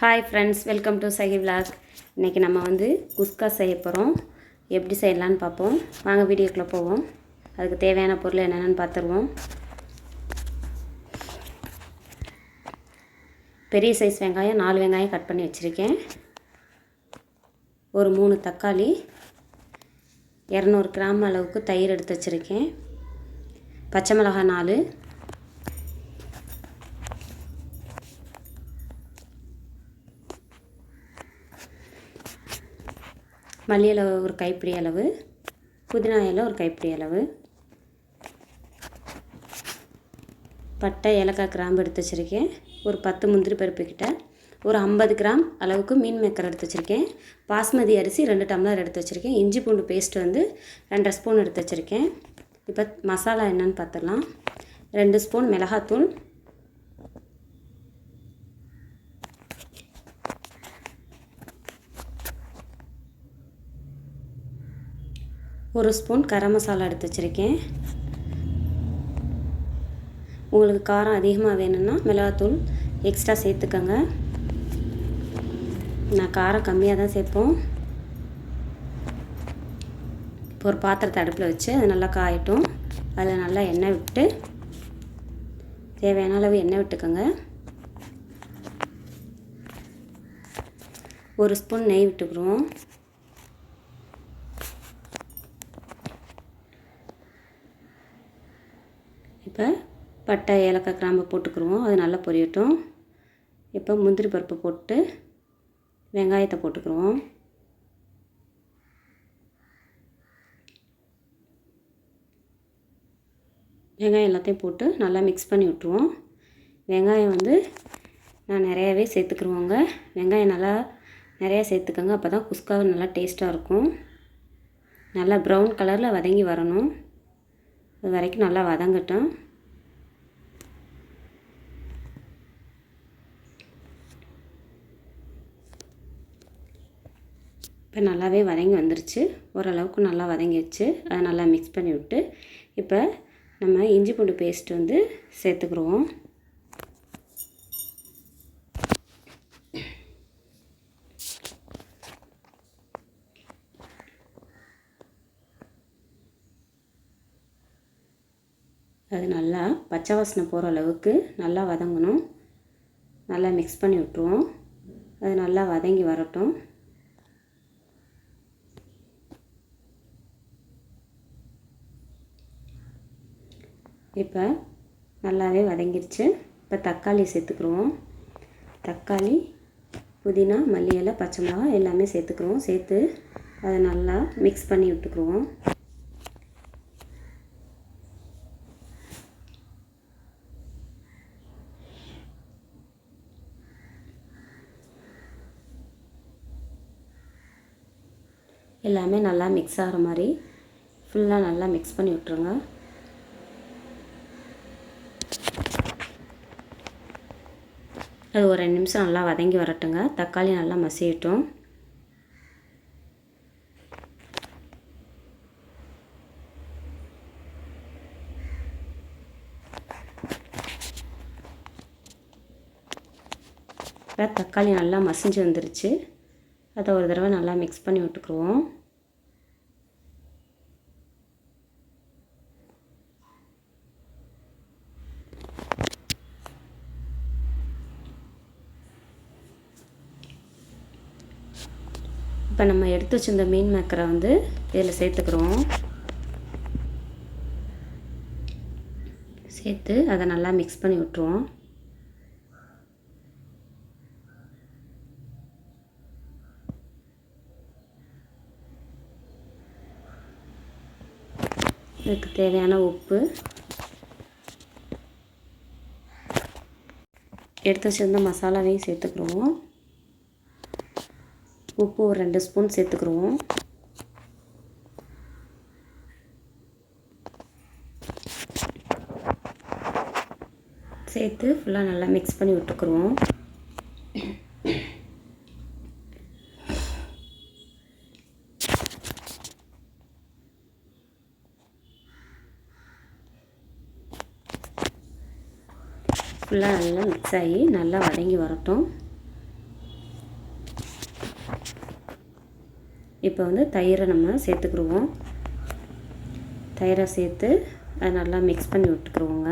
Hi friends welcome to Sahi vlog இன்றைக்கி நம்ம வந்து குஸ்கா செய்ய போகிறோம் எப்படி செய்யலான்னு பார்ப்போம். வாங்க வீடியோக்குள்ளே போவோம். அதுக்கு தேவையான பொருள் என்னென்னு பார்த்துருவோம். பெரிய சைஸ் வெங்காயம் நாலு வெங்காயம் கட் பண்ணி வச்சுருக்கேன். ஒரு மூணு தக்காளி இரநூறு கிராம் அளவுக்கு தயிர் எடுத்து வச்சுருக்கேன். பச்சை மிளகாய் நாலு மல்லி இலை ஒரு கைப்பிடி அளவு புதினா இலை ஒரு கைப்பிடி அளவு பட்டை ஏலக்காய் கிராம்பு எடுத்து வச்சுருக்கேன். ஒரு பத்து முந்திரி பருப்புக்கிட்ட ஒரு ஐம்பது கிராம் அளவுக்கு மீன் மேக்கர் எடுத்து வச்சுருக்கேன். பாஸ்மதி அரிசி ரெண்டு டம்ளர் எடுத்து வச்சுருக்கேன். இஞ்சி பூண்டு பேஸ்ட் வந்து ரெண்டரை ஸ்பூன் எடுத்து வச்சுருக்கேன். இப்போ மசாலா என்னன்னு பார்த்துடலாம் ரெண்டு ஸ்பூன் மிளகாத்தூள் ஒரு ஸ்பூன் கரம் மசாலா எடுத்து வச்சுருக்கேன். உங்களுக்கு காரம் அதிகமாக வேணும்னா மிளகாத்தூள் எக்ஸ்ட்ரா சேர்த்துக்கோங்க. நான் காரம் கம்மியாக தான் சேர்ப்போம். இப்போ ஒரு பாத்திரத்தை அடுப்பில் வச்சு அது நல்லா காயட்டும். அதில் நல்லா எண்ணெய் விட்டு தேவையான அளவு எண்ணெய் விட்டுக்கோங்க. ஒரு ஸ்பூன் நெய் விட்டுக்குருவோம் இப்போ பட்டை ஏலக்காய் கிராம்பு போட்டுக்குருவோம். அது நல்லா பொரியட்டும். இப்போ முந்திரி பருப்பு போட்டு வெங்காயத்தை போட்டுக்குருவோம். வெங்காயம் எல்லாத்தையும் போட்டு நல்லா மிக்ஸ் பண்ணி விட்ருவோம் வெங்காயம் வந்து நான் நிறையாவே சேர்த்துக்குருவோங்க. வெங்காயம் நல்லா நிறையா சேர்த்துக்கோங்க. அப்போ தான் குஸ்காவை நல்லா டேஸ்ட்டாக இருக்கும். நல்லா ப்ரௌன் கலரில் வதங்கி வரணும். அது வரைக்கும் நல்லா வதங்கட்டும். இப்போ நல்லாவே வதங்கி வந்துருச்சு. ஓரளவுக்கு நல்லா வதங்கிடுச்சு. அதை நல்லா மிக்ஸ் பண்ணி விட்டு இப்போ நம்ம இஞ்சி பூண்டு பேஸ்ட் வந்து சேர்த்துக்குருவோம். அது நல்லா பச்சை வாசனை போகிற அளவுக்கு நல்லா வதங்கணும். நல்லா மிக்ஸ் பண்ணி விட்ருவோம் அது நல்லா வதங்கி வரட்டும். இப்போ நல்லாவே வதங்கிருச்சு. இப்போ தக்காளி சேர்த்துக்குருவோம் தக்காளி புதினா மல்லி இலை பச்சை மிளகா எல்லாமே சேர்த்துக்குருவோம் சேர்த்து அதை நல்லா மிக்ஸ் பண்ணி விட்டுக்குருவோம் எல்லாமே நல்லா மிக்ஸ் ஆகிற மாதிரி ஃபுல்லாக நல்லா மிக்ஸ் பண்ணி விட்ருங்க அது ஒரு ரெண்டு நிமிஷம் நல்லா வதங்கி வரட்டுங்க. தக்காளி நல்லா மசியட்டும். இப்போ தக்காளி நல்லா மசிஞ்சு வந்துருச்சு. அதை ஒரு தடவை நல்லா மிக்ஸ் பண்ணி விட்டுக்குருவோம். இப்போ நம்ம எடுத்து வச்சிருந்த மீன் மேக்கரை வந்து இதில் சேர்த்துக்கிறோம். சேர்த்து அதை நல்லா மிக்ஸ் பண்ணி விட்ருவோம் இதுக்கு தேவையான உப்பு எடுத்து வச்சுருந்த மசாலாவையும் சேர்த்துக்கிடுவோம் உப்பு ஒரு ரெண்டு ஸ்பூன் சேர்த்துக்குருவோம். சேர்த்து ஃபுல்லாக நல்லா மிக்ஸ் பண்ணி விட்டுக்குருவோம். ஃபுல்லாக நல்லா மிக்ஸ் ஆகி நல்லா வதங்கி வரட்டும். இப்போ வந்து தயிரை நம்ம சேர்த்துக்கிடுவோம் தயிரை சேர்த்து அதை நல்லா மிக்ஸ் பண்ணி விட்டுக்குருவோங்க.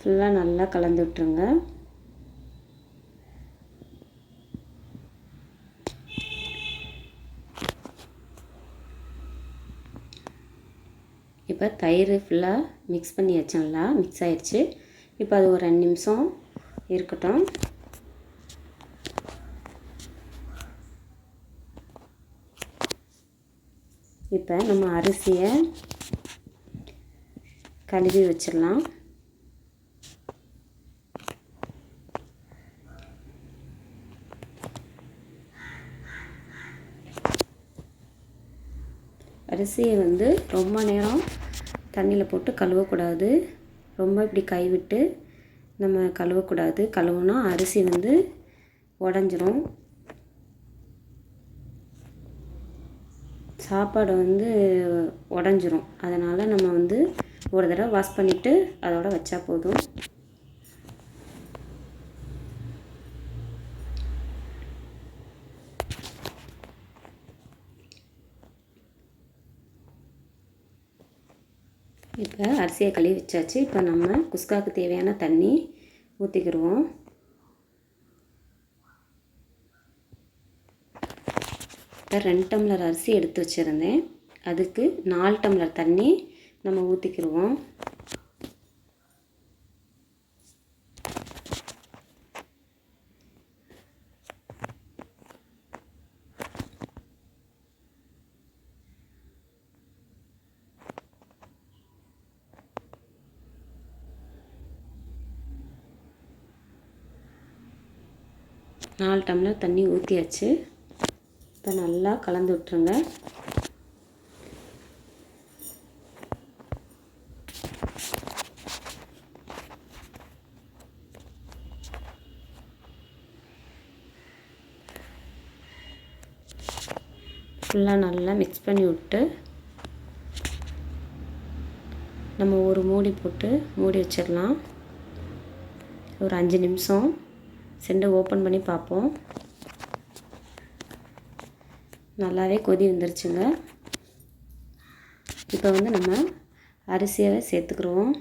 ஃபுல்லாக நல்லா கலந்து விட்டுருங்க. இப்போ தயிர் ஃபுல்லாக மிக்ஸ் பண்ணி வச்சோம்ல மிக்ஸ் ஆயிடுச்சு. இப்போ அது ஒரு ரெண்டு நிமிஷம் இருக்கட்டும். இப்போ நம்ம அரிசியை கழுவி வச்சிடலாம். அரிசியை வந்து ரொம்ப நேரம் தண்ணியில் போட்டு கழுவக்கூடாது. ரொம்ப இப்படி கைவிட்டு நம்ம கழுவக்கூடாது. கழுவுனா அரிசி வந்து உடஞ்சிரும். சாப்பாடு வந்து உடஞ்சிரும். அதனால் நம்ம வந்து ஒரு தடவை வாஷ் பண்ணிவிட்டு அதோட வச்சா போதும் இப்போ அரிசியை கழுவி வச்சாச்சு. இப்போ நம்ம குஸ்காவுக்கு தேவையான தண்ணி ஊற்றிக்கிடுவோம் இப்போ ரெண்டு டம்ளர் அரிசி எடுத்து வச்சுருந்தேன். அதுக்கு நாலு டம்ளர் தண்ணி நம்ம ஊற்றிக்கிடுவோம் நாலு டம்ளர் தண்ணி ஊற்றியாச்சு இப்போ நல்லா கலந்து விட்டுருங்க. ஃபுல்லாக நல்லா மிக்ஸ் பண்ணி விட்டு நம்ம ஒரு மூடி போட்டு மூடி வச்சிடலாம். ஒரு அஞ்சு நிமிஷம். செண்டை ஓப்பன் பண்ணி பார்ப்போம். நல்லாவே கொதி வந்துருச்சுங்க. இப்போ வந்து நம்ம அரிசியை சேர்த்துக்குருவோம்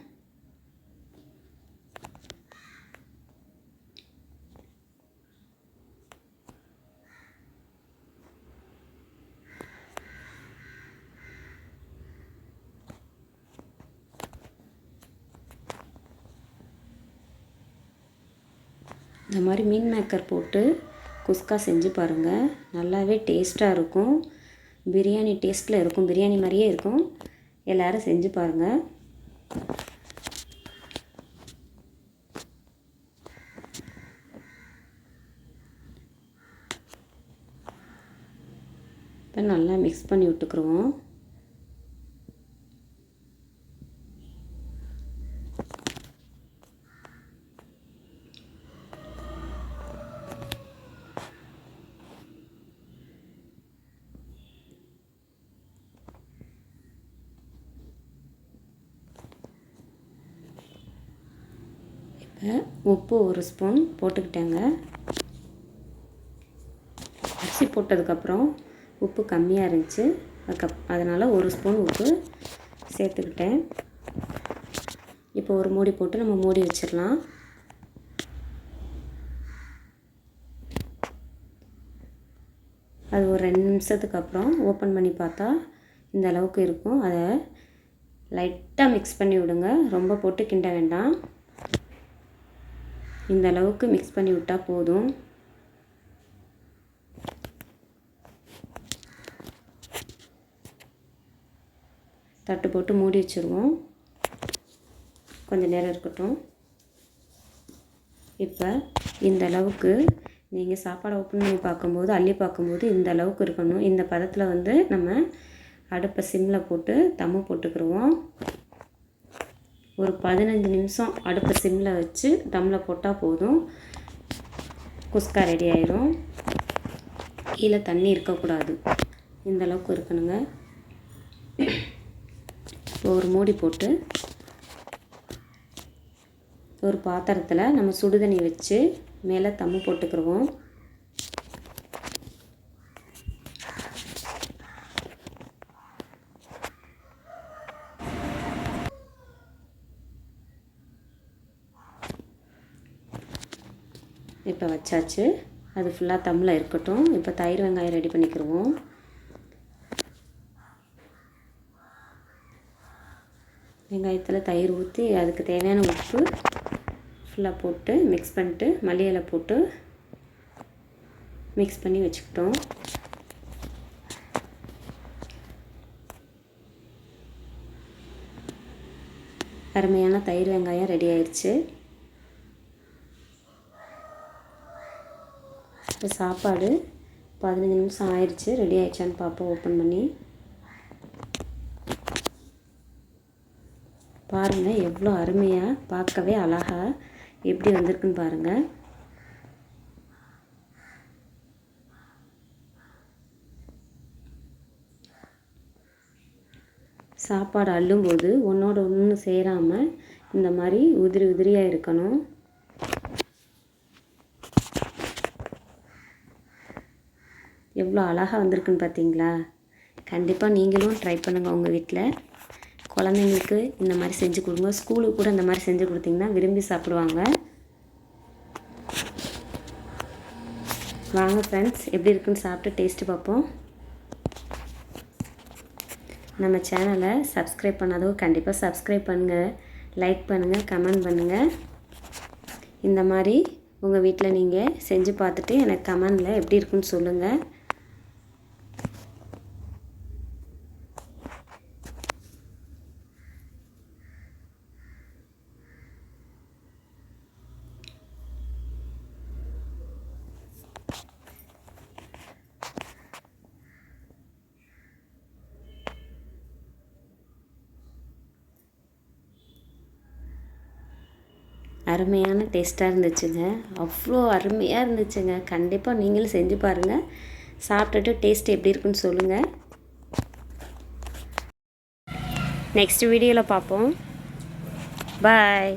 இந்த மாதிரி மீன் மேக்கர் போட்டு குஸ்கா செஞ்சு பாருங்கள் நல்லாவே டேஸ்ட்டாக இருக்கும். பிரியாணி டேஸ்ட்டில் இருக்கும். பிரியாணி மாதிரியே இருக்கும். எல்லோரும் செஞ்சு பாருங்கள் இப்போ நல்லா மிக்ஸ் பண்ணி விட்டுக்குருவோம். உப்பு ஒரு ஸ்பூன் போட்டுக்கிட்டேங்க. அரிசி போட்டதுக்கப்புறம் உப்பு கம்மியாக இருந்துச்சு. அதுக்கப் அதனால் ஒரு ஸ்பூன் உப்பு சேர்த்துக்கிட்டேன். இப்போ ஒரு மூடி போட்டு நம்ம மூடி வச்சிடலாம். அது ஒரு ரெண்டு நிமிஷத்துக்கு அப்புறம் ஓப்பன் பண்ணி பார்த்தா இந்த அளவுக்கு இருக்கும். அதை லைட்டாக மிக்ஸ் பண்ணி விடுங்க. ரொம்ப போட்டு கிண்ட வேண்டாம். இந்த அளவுக்கு மிக்ஸ் பண்ணி விட்டால் போதும். தட்டு போட்டு மூடி வச்சுருவோம். கொஞ்சம் நேரம் இருக்கட்டும். இப்போ இந்த அளவுக்கு நீங்கள் சாப்பாடை ஓப்பன் பண்ணி பார்க்கும்போது அள்ளி பார்க்கும்போது இந்த அளவுக்கு இருக்கணும். இந்த பதத்தில் வந்து நம்ம அடுப்பை சிம்மில் போட்டு தம்மு போட்டுக்கிடுவோம் ஒரு பதினஞ்சு நிமிஷம் அடுப்பை சிம்மில் வச்சு தம்மில் போட்டால் போதும். குஸ்கா ரெடி ஆயிரும். கீழே தண்ணி இருக்கக்கூடாது. இந்த அளவுக்கு இருக்கணுங்க. ஒரு மூடி போட்டு ஒரு பாத்திரத்தில் நம்ம சுடுதண்ணி வச்சு மேலே தம்மு போட்டுக்கிருவோம். இப்போ வச்சாச்சு. அது ஃபுல்லாக தம்மில் இருக்கட்டும். இப்போ தயிர் வெங்காயம் ரெடி பண்ணிக்கிருவோம். வெங்காயத்தில் தயிர் ஊற்றி அதுக்கு தேவையான உப்பு ஃபுல்லாக போட்டு மிக்ஸ் பண்ணிட்டு மல்லியலை போட்டு மிக்ஸ் பண்ணி வச்சுக்கிட்டோம். அருமையான தயிர் வெங்காயம் ரெடி ஆயிடுச்சு. இப்போ சாப்பாடு பதினஞ்சு நிமிஷம் ஆயிடுச்சு. ரெடி ஆயிடுச்சான்னு பார்ப்போம். ஓப்பன் பண்ணி. பாருங்கள் எவ்வளோ அருமையாக பார்க்கவே அழகாக எப்படி வந்திருக்குன்னு பாருங்கள் சாப்பாடு அள்ளும்போது ஒன்றோட ஒன்று சேராமல் இந்த மாதிரி உதிரி உதிரியாக இருக்கணும். எவ்வளோ அழகாக வந்திருக்குன்னு பார்த்தீங்களா? கண்டிப்பாக நீங்களும் ட்ரை பண்ணுங்கள் உங்கள் வீட்டில் குழந்தைங்களுக்கு இந்த மாதிரி செஞ்சு கொடுங்க. ஸ்கூலுக்கு கூட இந்த மாதிரி செஞ்சு கொடுத்தீங்கன்னா விரும்பி சாப்பிடுவாங்க. வாங்க ஃப்ரெண்ட்ஸ் எப்படி இருக்குன்னு சாப்பிட்டு டேஸ்ட்டு பார்ப்போம். நம்ம சேனலை சப்ஸ்கிரைப் பண்ணாதவங்க கண்டிப்பாக சப்ஸ்கிரைப் பண்ணுங்கள் லைக் பண்ணுங்கள் கமெண்ட் பண்ணுங்கள் இந்த மாதிரி உங்கள் வீட்டில் நீங்கள் செஞ்சு பார்த்துட்டு எனக்கு கமெண்டில் எப்படி இருக்குன்னு சொல்லுங்கள் அருமையான டேஸ்ட்டாக இருந்துச்சுங்க. அவ்வளோ அருமையாக இருந்துச்சுங்க. கண்டிப்பாக நீங்களும் செஞ்சு பாருங்கள் சாப்பிட்டுட்டு டேஸ்ட் எப்படி இருக்குன்னு சொல்லுங்கள் நெக்ஸ்ட் வீடியோவில் பார்ப்போம். பாய்.